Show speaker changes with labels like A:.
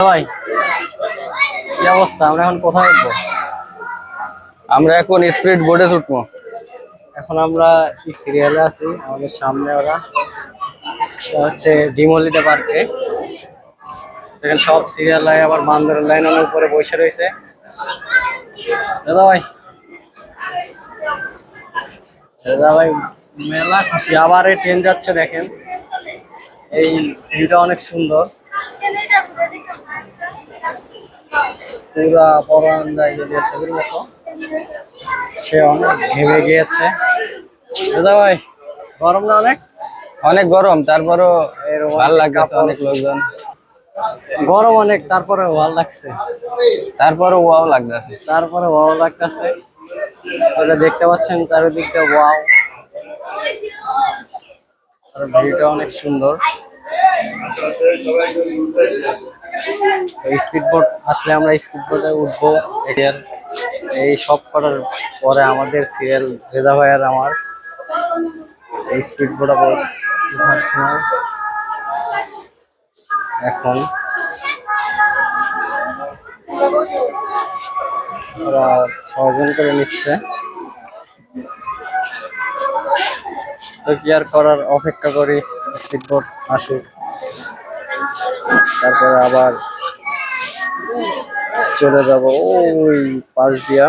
A: ভাই কি অবস্থা? আমরা এখন কোথায় উঠবো?
B: আমরা এখন স্পিড বোর্ডে উঠবো।
A: এখন আমরা সিরিয়ালে আছি আমাদের সামনে ওরা। হচ্ছে ডিমলিতে পার্কে। এখানে সব সিরিয়াল লাইন আবার বান্দরের লাইন অনেক উপরে বসে রয়েছে। দাদা ভাই। দাদা ভাই মেলা খুশি। আবার এই ট্রেন যাচ্ছে দেখেন। এই ভিউটা অনেক সুন্দর। পুরা পরান জায়গা ছবির মতো সে অনেক ঘেমে গিয়েছে। দাদা ভাই গরম না অনেক?
B: অনেক গরম তারপরও ভালো লাগতেছে অনেক লোকজন।
A: গরম অনেক তারপরে ভালো লাগছে।
B: তারপরও ওয়াও লাগতেছে।
A: তারপরে ভালো লাগতেছে। ওটা দেখতে পাচ্ছেন চারিদিকটা ওয়াও। আর ভিউটা অনেক সুন্দর। স্পিড বোট আসলে আমরা স্পিড বোটে উঠবো। এটার এই সব করার পরে আমাদের সিরিয়াল রেজা ভাই আর আমার এই স্পিড বোট আবার ওঠার সময়। এখন ওরা ছজন করে নিচ্ছে। তো কি আর করার? অপেক্ষা করি স্পিড বোট আসুক। তারপরে আবার চলে যাব ওই পাশ দিয়া।